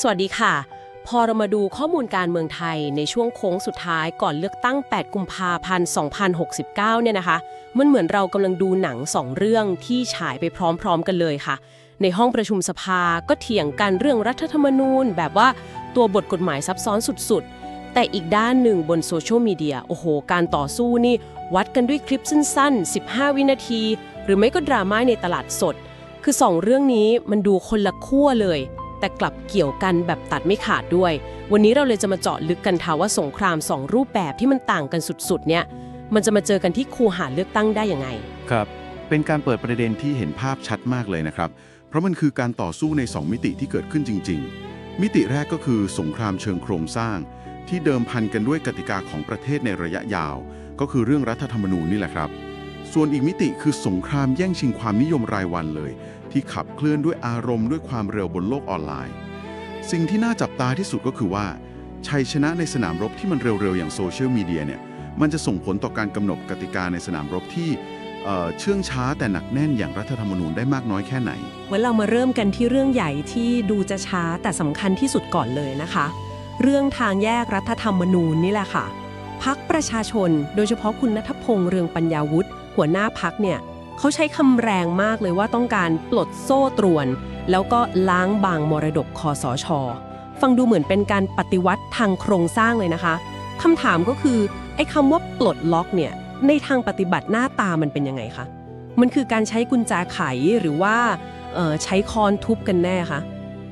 สวัสดีค่ะ พอเรามาดูข้อมูลการเมืองไทยในช่วงโค้งสุดท้ายก่อนเลือกตั้ง 8 กุมภาพันธ์ 2069 เนี่ยนะคะ มันเหมือนเรากำลังดูหนังสองเรื่องที่ฉายไปพร้อมๆกันเลยค่ะ ในห้องประชุมสภาก็เถียงกันเรื่องรัฐธรรมนูญ แบบว่าตัวบทกฎหมายซับซ้อนสุดๆ แต่อีกด้านหนึ่งบนโซเชียลมีเดียโอ้โห การต่อสู้นี่วัดกันด้วยคลิปสั้นๆ 15 วินาที หรือไม่ก็ดราม่าในตลาดสด คือสองเรื่องนี้มันดูคนละขั้วเลย แต่กลับเกี่ยวกันแบบตัดไม่ขาดด้วย วันนี้เราเลยจะมาเจาะลึกกันค่ะว่าสงครามสองรูปแบบที่มันต่างกันสุดๆ เนี่ย มันจะมาเจอกันที่คูหาเลือกตั้งได้ยังไง ครับ เป็นการเปิดประเด็นที่เห็นภาพชัดมากเลยนะครับ เพราะมันคือการต่อสู้ใน 2 มิติที่เกิดขึ้นจริง ๆ มิติแรกก็คือสงครามเชิงโครงสร้าง ที่เดิมพันกันด้วยกติกาของประเทศในระยะยาว ก็คือเรื่องรัฐธรรมนูญนี่แหละครับ ส่วนอีกมิติคือสงครามแย่งชิงความนิยมรายวันเลย ที่ขับเคลื่อนด้วยอารมณ์ด้วยความเร็วบนโลกออนไลน์ สิ่งที่น่าจับตาที่สุดก็คือว่า ชัยชนะในสนามรบที่มันเร็วๆ อย่างโซเชียลมีเดียเนี่ยมันจะส่งผลต่อการกำหนดกติกาในสนามรบที่เอ่อเชื่องช้าแต่หนักแน่นอย่างรัฐธรรมนูญได้มากน้อยแค่ไหนวันเรามาเริ่มกันที่เรื่องใหญ่ที่ดูจะช้าแต่สำคัญที่สุดก่อนเลยนะคะ เรื่องทางแยกรัฐธรรมนูญนี่แหละค่ะพักประชาชน โดยเฉพาะคุณนัทพงษ์เรืองปัญญาวุฒิ หัวหน้าพักเนี่ยเขาใช้คำแรงมากเลยว่าต้องการปลดโซ่ตรวน แล้วก็ล้างบางมรดกคอสช ฟังดูเหมือนเป็นการปฏิวัติทางโครงสร้างเลยนะคะคำถามก็คือไอ้คำว่าปลดล็อกเนี่ยในทางปฏิบัติหน้าตามันเป็นยังไงคะมันคือการใช้กุญแจไขหรือว่าใช้คอนทุบกันแน่คะ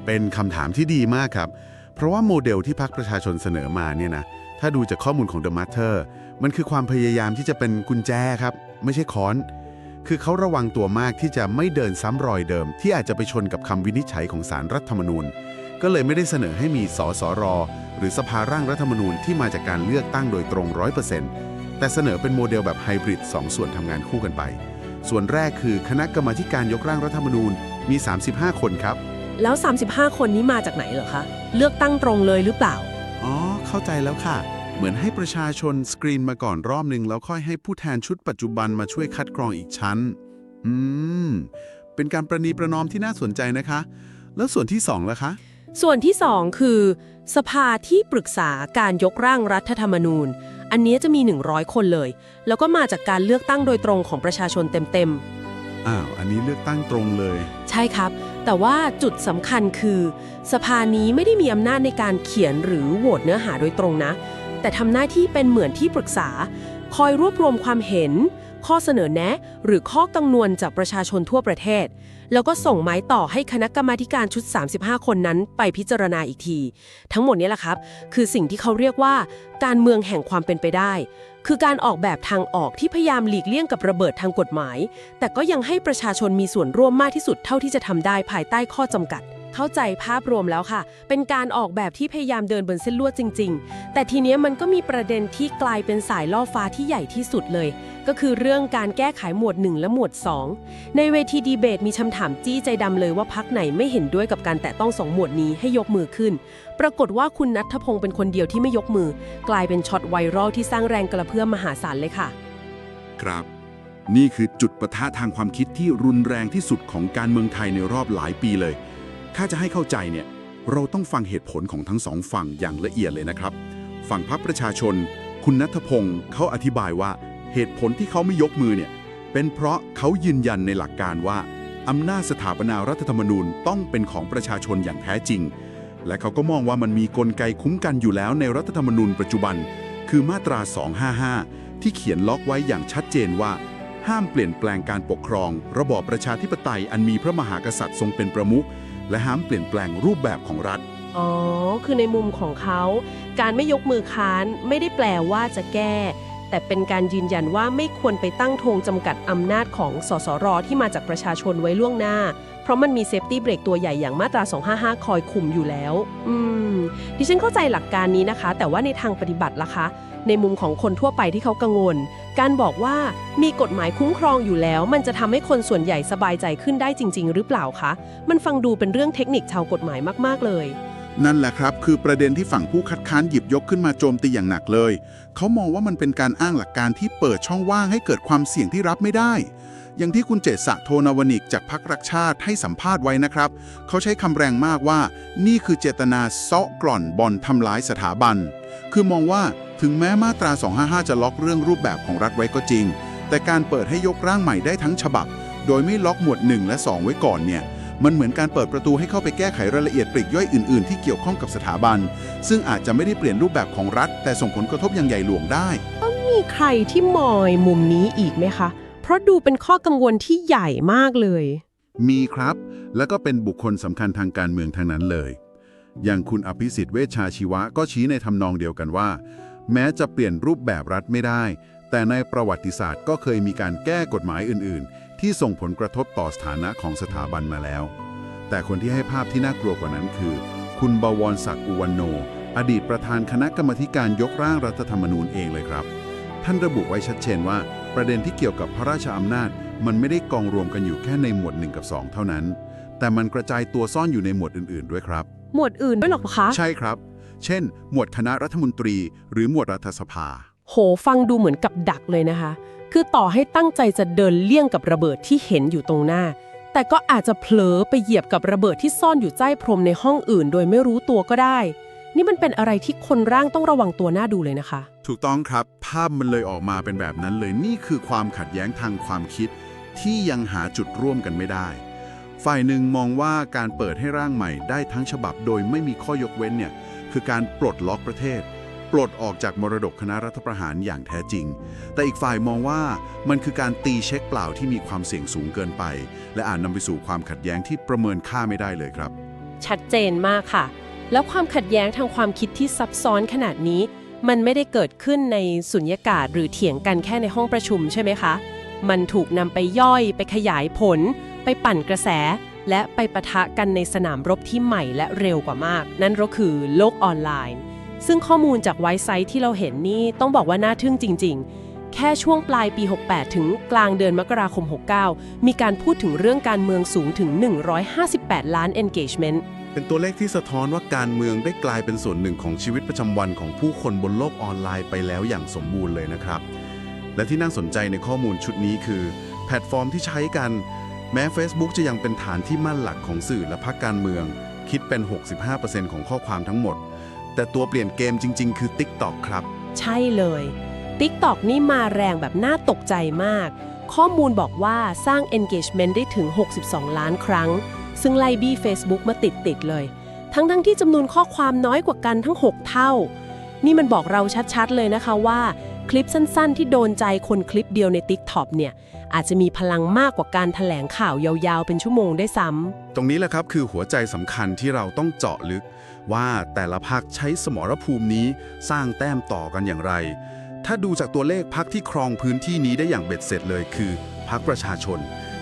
เป็นคำถามที่ดีมากครับ เพราะว่าโมเดลที่พรรคประชาชนเสนอมาเนี่ยนะถ้าดูจากข้อมูลของ The Matter มันคือความพยายามที่จะเป็นกุญแจครับ ไม่ใช่ค้อน คือเขาระวังตัวมากที่จะไม่เดินซ้ำรอยเดิม ที่อาจจะไปชนกับคำวินิจฉัยของสารรัฐธรรมนูญ ก็เลยไม่ได้เสนอให้มีสสร หรือสภาร่างรัฐธรรมนูญที่มาจากการเลือกตั้งโดยตรง100%แต่เสนอเป็นโมเดลแบบไฮบริดสองส่วนทำงานคู่กันไป ส่วนแรกคือคณะกรรมาธิการยกร่างรัฐธรรมนูญมี 35 คนครับ แล้ว 35 คนนี้มาจากไหนเหรอคะ เลือกตั้งตรงเลยหรือเปล่า อ๋อ เข้าใจแล้วค่ะ เหมือนให้ประชาชนสกรีนมาก่อนรอบหนึ่งแล้วค่อยให้ผู้แทนชุดปัจจุบันมาช่วยคัดกรองอีกชั้น อืม เป็นการประนีประนอมที่น่าสนใจนะคะ แล้วส่วนที่สองล่ะคะ ส่วนที่ 2 คือ สภาที่ปรึกษาการยกร่างรัฐธรรมนูญ อันนี้จะมี 100 คนเลย แล้วก็มาจากการเลือกตั้งโดยตรงของประชาชนเต็มอ้าว อันนี้เลือกตั้งตรงเลยๆใช่ครับ แต่ว่าจุดสำคัญคือ สภานี้ไม่ได้มีอำนาจในการเขียนหรือโหวตเนื้อหาโดยตรงนะ แต่ทำหน้าที่เป็นเหมือนที่ปรึกษา คอยรวบรวมความเห็น ข้อเสนอแนะ หรือข้อกังวลจากประชาชนทั่วประเทศ แล้วก็ส่งไม้ต่อให้คณะกรรมาการชุด 35 คนนั้นไปพิจารณาอีกที ทั้งหมดนี้แหละครับ คือสิ่งที่เขาเรียกว่าการเมืองแห่งความเป็นไปได้ คือการออกแบบทางออกที่พยายามหลีกเลี่ยงกับระเบิดทางกฎหมาย แต่ก็ยังให้ประชาชนมีส่วนร่วมมากที่สุดเท่าที่จะทำได้ภายใต้ข้อจำกัด เข้าใจภาพรวมแล้วค่ะ เป็นการออกแบบที่พยายามเดินบนเส้นลวดจริง ๆ แต่ทีนี้มันก็มีประเด็นที่กลายเป็นสายล่อฟ้าที่ใหญ่ที่สุดเลย ก็คือเรื่องการแก้ไขหมวด 1 และหมวด 2 ในเวทีดีเบตมีคำถามจี้ใจดำเลยว่าพักไหนไม่เห็นด้วยกับการแตะต้องสองหมวดนี้ให้ยกมือขึ้น ปรากฏว่าคุณนัทพงศ์เป็นคนเดียวที่ไม่ยกมือ กลายเป็นช็อตไวรัลที่สร้างแรงกระเพื่อมมหาศาลเลยค่ะ ครับ นี่คือจุดปะทะทางความคิดที่รุนแรงที่สุดของการเมืองไทยในรอบหลายปีเลย ถ้าจะให้เข้าใจเนี่ยเราต้องฟังเหตุผลของทั้งสองฝั่งอย่างละเอียดเลยนะครับ ฝั่งพรรคประชาชน คุณนัทพงศ์เขาอธิบายว่าเหตุผลที่เขาไม่ยกมือเนี่ยเป็นเพราะเขายืนยันในหลักการว่าอำนาจสถาปนารัฐธรรมนูญต้องเป็นของประชาชนอย่างแท้จริง และเขาก็มองว่ามันมีกลไกคุ้มกันอยู่แล้วในรัฐธรรมนูญปัจจุบัน คือมาตรา 255 ที่เขียนล็อกไว้อย่างชัดเจนว่า ห้ามเปลี่ยนแปลงการปกครอง ระบอบประชาธิปไตยอันมีพระมหากษัตริย์ทรงเป็นประมุข และห้ามเปลี่ยนแปลงรูปแบบของรัฐ อ๋อ คือในมุมของเขา การไม่ยกมือค้านไม่ได้แปลว่าจะแก้ แต่เป็นการยืนยันว่าไม่ควรไปตั้งธงจำกัดอำนาจของสสรที่มาจากประชาชนไว้ล่วงหน้า เพราะมันมีเซฟตี้เบรกตัวใหญ่อย่างมาตรา 255 คอยคุมอยู่แล้ว อืม ดิฉันเข้าใจหลักการนี้นะคะ แต่ว่าในทางปฏิบัติล่ะคะ ในมุมของคนทั่วไปที่เขากังวล การบอกว่ามีกฎหมายคุ้มครองอยู่แล้ว มันจะทำให้คนส่วนใหญ่สบายใจขึ้นได้จริง ๆ หรือเปล่าคะ มันฟังดูเป็นเรื่องเทคนิคชาวกฎหมายมาก ๆ เลย นั่นแหละครับ คือประเด็นที่ฝั่งผู้คัดค้านหยิบยกขึ้นมาโจมตีอย่างหนักเลย เขามองว่ามันเป็นการอ้างหลักการที่เปิดช่องว่างให้เกิดความเสี่ยงที่รับไม่ได้ อย่างที่คุณเจษะโทนาวนิกจากพรรครักชาติให้สัมภาษณ์ไว้นะครับ เขาใช้คำแรงมากว่า นี่คือเจตนาเซาะกร่อนบอลทำร้ายสถาบัน คือมองว่า ถึงแม้มาตรา 255 จะล็อกเรื่องรูปแบบของรัฐไว้ก็จริง แต่การเปิดให้ยกร่างใหม่ได้ทั้งฉบับ โดยไม่ล็อกหมวด 1 และ 2 ไว้ก่อนเนี่ย มันเหมือนการเปิดประตูให้เข้าไปแก้ไขรายละเอียดปลีกย่อยอื่น ๆ ที่เกี่ยวข้องกับสถาบัน ซึ่งอาจจะไม่ได้เปลี่ยนรูปแบบของรัฐ แต่ส่งผลกระทบอย่างใหญ่หลวงได้มีใครที่มอยมุมนี้อีกไหมคะ เพราะดูเป็นข้อกังวลที่ใหญ่มากเลย มีครับ แล้วก็เป็นบุคคลสำคัญทางการเมืองทั้งนั้นเลย อย่างคุณอภิสิทธิ์เวชชาชีวะก็ชี้ในทำนองเดียวกันว่า แม้จะเปลี่ยนรูปแบบรัฐไม่ได้ แต่ในประวัติศาสตร์ก็เคยมีการแก้กฎหมายอื่น ๆ ที่ส่งผลกระทบต่อสถานะของสถาบันมาแล้ว แต่คนที่ให้ภาพที่น่ากลัวกว่านั้นคือ คุณบวรศักดิ์อุวันโน อดีตประธานคณะกรรมาธิการยกร่างรัฐธรรมนูญเองเลยครับ ท่านระบุไว้ชัดเจนว่า ประเด็นที่เกี่ยวกับพระราชอำนาจ มันไม่ได้กองรวมกันอยู่แค่ในหมวด1กับ2 เท่านั้น แต่มันกระจายตัวซ่อนอยู่ในหมวดอื่น ๆ ด้วยครับ หมวดอื่นด้วยหรอคะ ใช่ครับ เช่น หมวดคณะรัฐมนตรี หรือหมวดรัฐสภา โหฟังดูเหมือนกับดักเลยนะคะ คือต่อให้ตั้งใจจะเดินเลี่ยงกับระเบิดที่เห็นอยู่ตรงหน้า แต่ก็อาจจะเผลอไปเหยียบกับระเบิดที่ซ่อนอยู่ใต้พรมในห้องอื่น โดยไม่รู้ตัวก็ได้ นี่มันเป็นอะไรที่คนร่างต้องระวังตัวหน้าดูเลยนะคะ ถูกต้องครับ ภาพมันเลยออกมาเป็นแบบนั้นเลย นี่คือความขัดแย้งทางความคิด ที่ยังหาจุดร่วมกันไม่ได้ฝ่ายหนึ่งมองว่าการเปิดให้ร่างใหม่ได้ทั้งฉบับโดยไม่มีข้อยกเว้นเนี่ย คือการปลดล็อกประเทศ ปลดออกจากมรดกคณะรัฐประหารอย่างแท้จริง แต่อีกฝ่ายมองว่ามันคือการตีเช็คเปล่าที่มีความเสี่ยงสูงเกินไป และอาจนำไปสู่ความขัดแย้งที่ประเมินค่าไม่ได้เลยครับ ชัดเจนมากค่ะ แล้วความขัดแย้งทางความคิดที่ซับซ้อนขนาดนี้ มันไม่ได้เกิดขึ้นในสุญญากาศหรือเถียงกันแค่ในห้องประชุมใช่ไหมคะ มันถูกนำไปย่อยไปขยายผล ไปปั่นกระแส และไปปะทะกันในสนามรบที่ใหม่และเร็วกว่ามาก นั่นก็คือโลกออนไลน์ ซึ่งข้อมูลจากไวซ์ไซต์ที่เราเห็นนี่ต้องบอกว่าน่าทึ่งจริง ๆ แค่ช่วงปลายปี 68 ถึงกลางเดือนมกราคม 69 มีการพูดถึงเรื่องการเมืองสูงถึง 158 ล้าน engagement เป็นตัวเลขที่สะท้อนว่าการเมืองได้กลายเป็นส่วนหนึ่งของชีวิตประจำวันของผู้คนบนโลกออนไลน์ไปแล้วอย่างสมบูรณ์เลยนะครับ และที่น่าสนใจในข้อมูลชุดนี้คือ แพลตฟอร์มที่ใช้กัน แม้ Facebook จะยังเป็นฐานที่มั่นหลักของสื่อและพรรคการเมือง คิดเป็น 65%ของข้อความทั้งหมด แต่ตัวเปลี่ยนเกมจริง ๆ คือ TikTok ครับ ใช่เลย TikTok นี่มาแรงแบบน่าตกใจมาก ข้อมูลบอกว่าสร้าง engagement ได้ถึง 62 ล้านครั้ง ซึ่งไล่บี้ Facebook มาติด ๆ เลย ทั้งทั้งๆที่จำนวนข้อความน้อยกว่ากันทั้ง 6 เท่า นี่มันบอกเราชัด ๆ เลยนะคะว่า คลิปสั้น ๆ ที่โดนใจคนคลิปเดียวใน TikTok เนี่ย อาจจะมีพลังมากกว่าการถแถลงข่าวยาวๆ เป็นชั่วโมงได้ซ้ำ ตรงนี้แหละครับคือหัวใจสำคัญที่เราต้องเจาะลึก ว่าแต่ละพักใช้สมรภูมินี้สร้างแต้มต่อกันอย่างไร ถ้าดูจากตัวเลขพักที่ครองพื้นที่นี้ได้อย่างเบ็ดเสร็จเลยคือพักประชาชน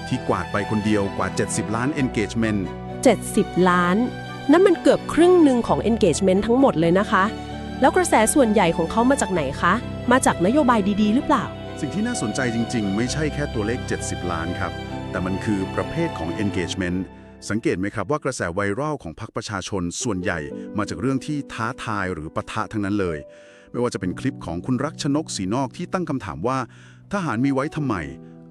ที่กวาดไปคนเดียวกว่า 70 ล้าน engagement 70 ล้าน นั่นมันเกือบครึ่งหนึ่งของ engagement ทั้งหมดเลยนะคะ แล้วกระแสส่วนใหญ่ของเขามาจากไหนคะ มาจากนโยบายดีๆ หรือเปล่า สิ่งที่น่าสนใจจริง ๆ ไม่ใช่แค่ตัวเลข 70 ล้านครับ แต่มันคือประเภทของ engagement สังเกตไหมครับว่ากระแสไวรัลของพรรคประชาชนส่วนใหญ่มาจากเรื่องที่ท้าทายหรือปะทะทั้งนั้นเลย ไม่ว่าจะเป็นคลิปของคุณรักชนกสีนอกที่ตั้งคำถามว่า ทหารมีไว้ทำไม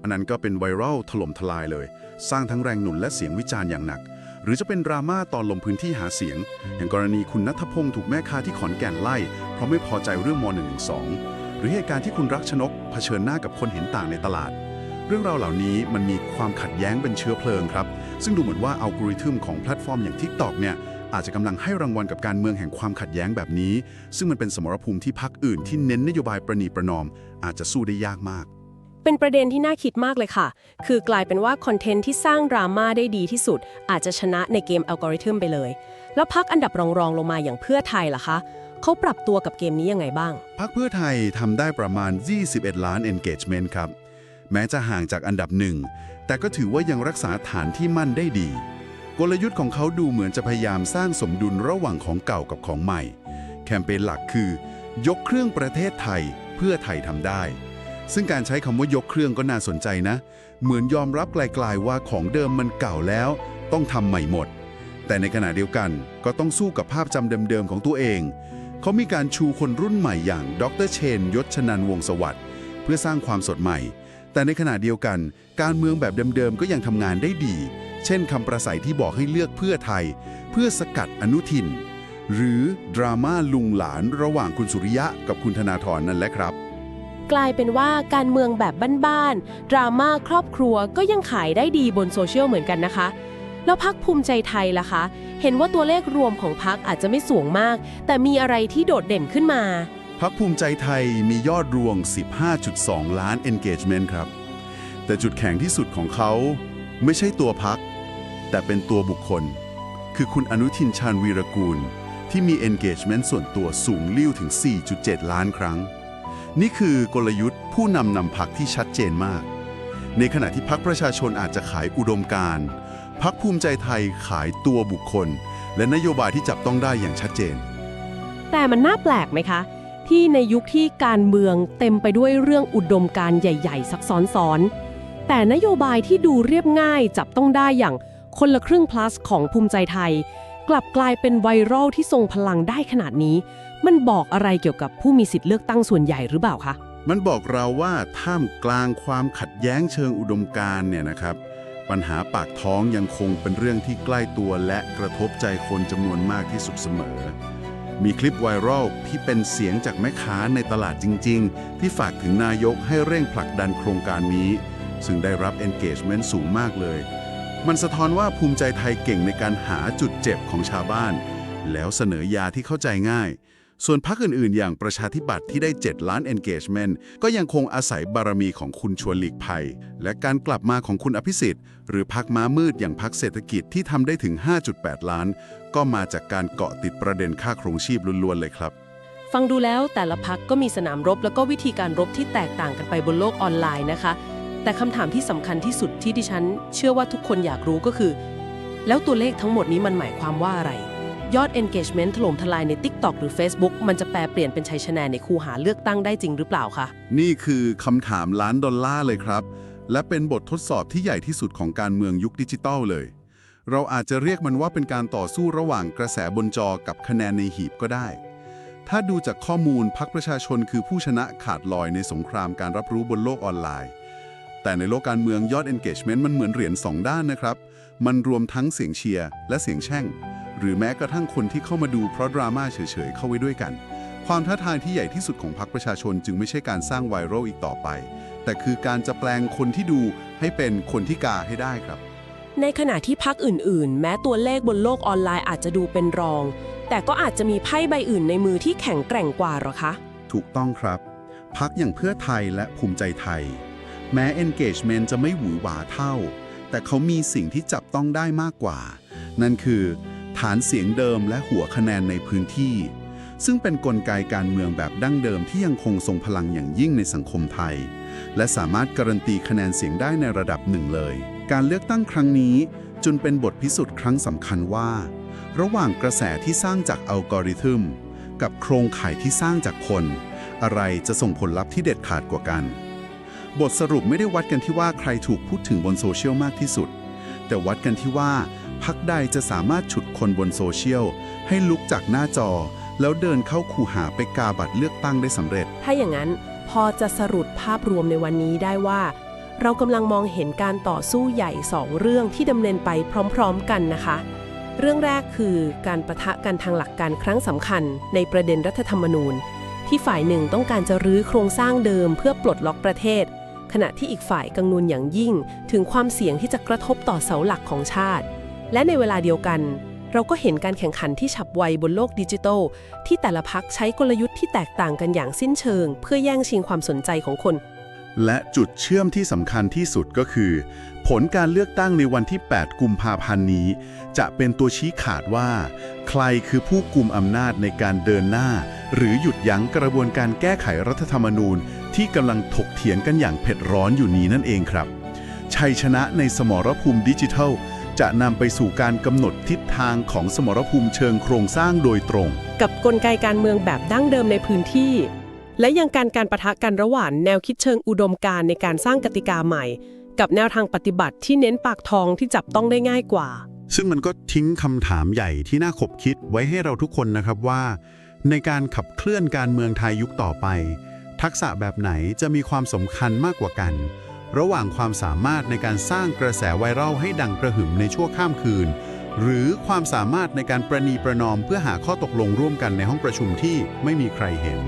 อันนั้นก็เป็นไวรัลถล่มทลายเลย สร้างทั้งแรงหนุนและเสียงวิจารณ์อย่างหนัก หรือจะเป็นดราม่าตอนลงพื้นที่หาเสียง อย่างกรณีคุณนัทพงศ์ถูกแม่ค้าที่ขอนแก่นไล่ เพราะไม่พอใจเรื่องม .112 หรือเหตุการณ์ที่คุณรักชนกเผชิญหน้ากับคนเห็นต่างในตลาด เรื่องราวเหล่านี้มันมีความขัดแย้งเป็นเชื้อเพลิงครับ ซึ่งดูเหมือนว่าอัลกอริทึมของแพลตฟอร์มอย่าง TikTok เนี่ยอาจจะกำลังให้รางวัลกับการเมืองแห่งความขัดแย้งแบบนี้ ซึ่งมันเป็นสมรภูมิที่พรรคอื่นที่เน้นนโยบายประนีประนอม อาจจะสู้ได้ยากมาก เป็นประเด็นที่น่าคิดมากเลยค่ะ คือกลายเป็นว่าคอนเทนต์ที่สร้างดราม่าได้ดีที่สุด อาจจะชนะในเกมอัลกอริทึมไปเลย แล้วพักอันดับรองๆลงมาอย่างเพื่อไทยล่ะคะ เขาปรับตัวกับเกมนี้ยังไงบ้างพรรคเพื่อไทยทำได้ประมาณ 21 ล้าน engagement ครับ แม้จะห่างจากอันดับหนึ่ง แต่ก็ถือว่ายังรักษาฐานที่มั่นได้ดี กลยุทธ์ของเขาดูเหมือนจะพยายามสร้างสมดุลระหว่างของเก่ากับของใหม่ แคมเปญหลักคือ ยกเครื่องประเทศไทย เพื่อไทยทำได้ ซึ่งการใช้คำว่ายกเครื่องก็น่าสนใจนะ เหมือนยอมรับไกลๆว่าของเดิมมันเก่าแล้ว ต้องทำใหม่หมด แต่ในขณะเดียวกันก็ต้องสู้กับภาพจำเดิมๆของตัวเอง เขามีการชูคนรุ่นใหม่อย่างดรเชน ยศชนันวงสวัสด์เพื่อสร้างความสดใหม่ แต่ในขณะเดียวกัน การเมืองแบบเดิมๆก็ยังทำงานได้ดี เช่นคำประสัยที่บอกให้เลือกเพื่อไทย เพื่อสกัดอนุทิน หรือดราม่าลุงหลานระหว่างคุณสุริยะกับคุณธนาธรนั่นแหละครับกลายเป็นว่าการเมืองแบบบ้านๆ ดราม่าครอบครัวก็ยังขายได้ดีบนโซเชียลเหมือนกันนะคะ แล้วพักภูมิใจไทยล่ะคะ เห็นว่าตัวเลขรวมของพักอาจจะไม่สูงมาก แต่มีอะไรที่โดดเด่นขึ้นมา พักภูมิใจไทยมียอดรวม 15.2 ล้าน engagement ครับ แต่จุดแข็งที่สุดของเขาไม่ใช่ตัวพัก แต่เป็นตัวบุคคล คือคุณอนุทินชาญวีรกูล ที่มี engagement ส่วนตัวสูงลิ่วถึง 4.7 ล้านครั้ง นี่คือกลยุทธ์ผู้นำนำพักที่ชัดเจนมาก ในขณะที่พักประชาชนอาจจะขายอุดมการณ์ พักภูมิใจไทยขายตัวบุคคล และนโยบายที่จับต้องได้อย่างชัดเจน แต่มันน่าแปลกไหมคะ ที่ในยุคที่การเมืองเต็มไปด้วยเรื่องอุดมการณ์ใหญ่ ๆ ซับซ้อนๆแต่นโยบายที่ดูเรียบง่ายจับต้องได้อย่างคนละครึ่ง plus ของภูมิใจไทย กลับกลายเป็นไวรัลที่ทรงพลังได้ขนาดนี้ มันบอกอะไรเกี่ยวกับผู้มีสิทธิ์เลือกตั้งส่วนใหญ่หรือเปล่าคะมันบอกเราว่าท่ามกลางความขัดแย้งเชิงอุดมการณ์เนี่ยนะครับ ปัญหาปากท้องยังคงเป็นเรื่องที่ใกล้ตัวและกระทบใจคนจำนวนมากที่สุดเสมอ มีคลิปไวรัลที่เป็นเสียงจากแม่ค้าในตลาดจริง ๆ ที่ฝากถึงนายกให้เร่งผลักดันโครงการนี้ ซึ่งได้รับ engagement สูงมากเลย มันสะท้อนว่าภูมิใจไทยเก่งในการหาจุดเจ็บของชาวบ้าน แล้วเสนอยาที่เข้าใจง่าย ส่วนพรรคอื่นๆ อย่างประชาธิปัตย์ที่ได้ 7 ล้าน engagement ก็ยังคงอาศัยบารมีของคุณชวนหลีกภัย และการกลับมาของคุณอภิสิทธิ์ หรือพรรคม้ามืดอย่างพรรคเศรษฐกิจที่ทำได้ถึง 5.8 ล้าน ก็มาจากการเกาะติดประเด็นค่าครองชีพล้วนๆเลยครับ ฟังดูแล้วแต่ละพักก็มีสนามรบแล้วก็วิธีการรบที่แตกต่างกันไปบนโลกออนไลน์นะคะ แต่คำถามที่สำคัญที่สุดที่ดิฉัน เชื่อว่าทุกคนอยากรู้ก็คือ แล้วตัวเลขทั้งหมดนี้มันหมายความว่าอะไร ยอด engagement ถล่มทลายใน TikTok หรือ Facebook มันจะแปลเปลี่ยนเป็นชัยชนะในคูหาเลือกตั้งได้จริงหรือเปล่าคะ นี่คือคำถามล้านดอลลาร์เลยครับ และเป็นบททดสอบที่ใหญ่ที่สุดของการเมืองยุคดิจิทัลเลย เราอาจจะเรียกมันว่าเป็นการต่อสู้ระหว่างกระแสบนจอกับคะแนนในหีบก็ได้ ถ้าดูจากข้อมูลพรรคประชาชนคือผู้ชนะขาดลอยในสงครามการรับรู้บนโลกออนไลน์ แต่ในโลกการเมืองยอด engagement มันเหมือนเหรียญสองด้านนะครับ มันรวมทั้งเสียงเชียร์และเสียงแช่ง หรือแม้กระทั่งคนที่เข้ามาดูเพราะดราม่าเฉยๆ เข้าไว้ด้วยกัน ความท้าทายที่ใหญ่ที่สุดของพรรคประชาชนจึงไม่ใช่การสร้างไวรัลอีกต่อไป แต่คือการจะแปลงคนที่ดูให้เป็นคนที่กาให้ได้ครับ ในขณะที่พักอื่นๆ แม้ตัวเลขบนโลกออนไลน์อาจจะดูเป็นรอง แต่ก็อาจจะมีไพ่ใบอื่นในมือที่แข็งแกร่งกว่าหรอคะ ถูกต้องครับ พักอย่างเพื่อไทยและภูมิใจไทย แม้ engagement จะไม่หวือหวาเท่า แต่เขามีสิ่งที่จับต้องได้มากกว่า นั่นคือ ฐานเสียงเดิมและหัวคะแนนในพื้นที่ ซึ่งเป็นนกลไกการเมืองแบบดั้งเดิมที่ยังคงทรงพลังอย่างยิ่งในสังคมไทย และสามารถการันตีคะแนนเสียงได้ในระดับหนึ่งเลย การเลือกตั้งครั้งนี้จนเป็นบทพิสูจน์ครั้งสำคัญว่า ระหว่างกระแสที่สร้างจากอัลกอริทึม กับโครงข่ายที่สร้างจากคน อะไรจะส่งผลลัพธ์ที่เด็ดขาดกว่ากัน บทสรุปไม่ได้วัดกันที่ว่าใครถูกพูดถึงบนโซเชียลมากที่สุด แต่วัดกันที่ว่า พักใดจะสามารถฉุดคนบนโซเชียล ให้ลุกจากหน้าจอ แล้วเดินเข้าคูหาไปกาบัตรเลือกตั้งได้สำเร็จ ถ้าอย่างนั้นพอจะสรุปภาพรวมในวันนี้ได้ว่า เรากำลังมองเห็นการต่อสู้ใหญ่สองเรื่องที่ดำเนินไปพร้อมๆกันนะคะ เรื่องแรกคือการประทะกันทางหลักการครั้งสำคัญ ในประเด็นรัฐธรรมนูญ ที่ฝ่ายหนึ่งต้องการจะรื้อโครงสร้างเดิมเพื่อปลดล็อกประเทศ ขณะที่อีกฝ่ายกังวลอย่างยิ่ง ถึงความเสี่ยงที่จะกระทบต่อเสาหลักของชาติ และในเวลาเดียวกัน เราก็เห็นการแข่งขันที่ฉับไวบนโลกดิจิทัลที่แต่ละพักใช้กลยุทธ์ที่แตกต่างกันอย่างสิ้นเชิง เพื่อแย่งชิงความสนใจของคน และจุดเชื่อมที่สำคัญที่สุดก็คือ ผลการเลือกตั้งในวันที่ 8 กุมภาพันธ์นี้ จะเป็นตัวชี้ขาดว่า ใครคือผู้กุมอำนาจในการเดินหน้า หรือหยุดยั้งกระบวนการแก้ไขรัฐธรรมนูญ ที่กำลังถกเถียงกันอย่างเผ็ดร้อนอยู่นี้นั่นเองครับชัยชนะในสมรภูมิดิจิทัล จะนำไปสู่การกำหนดทิศทางของสมรภูมิเชิงโครงสร้างโดยตรง กับกลไกการเมืองแบบดั้งเดิมในพื้นที่ และยังการการประทะกันระหว่างแนวคิดเชิงอุดมการณ์ในการสร้างกติกาใหม่ กับแนวทางปฏิบัติที่เน้นปากทองที่จับต้องได้ง่ายกว่า ซึ่งมันก็ทิ้งคำถามใหญ่ที่น่าขบคิดไว้ให้เราทุกคนนะครับว่า ในการขับเคลื่อนการเมืองไทยยุคต่อไป ทักษะแบบไหนจะมีความสำคัญมากกว่ากันค ระหว่างความสามารถในการสร้างกระแสไวรัลให้ดังกระหึ่มในชั่วข้ามคืน หรือความสามารถในการประนีประนอมเพื่อหาข้อตกลงร่วมกันในห้องประชุมที่ไม่มีใครเห็น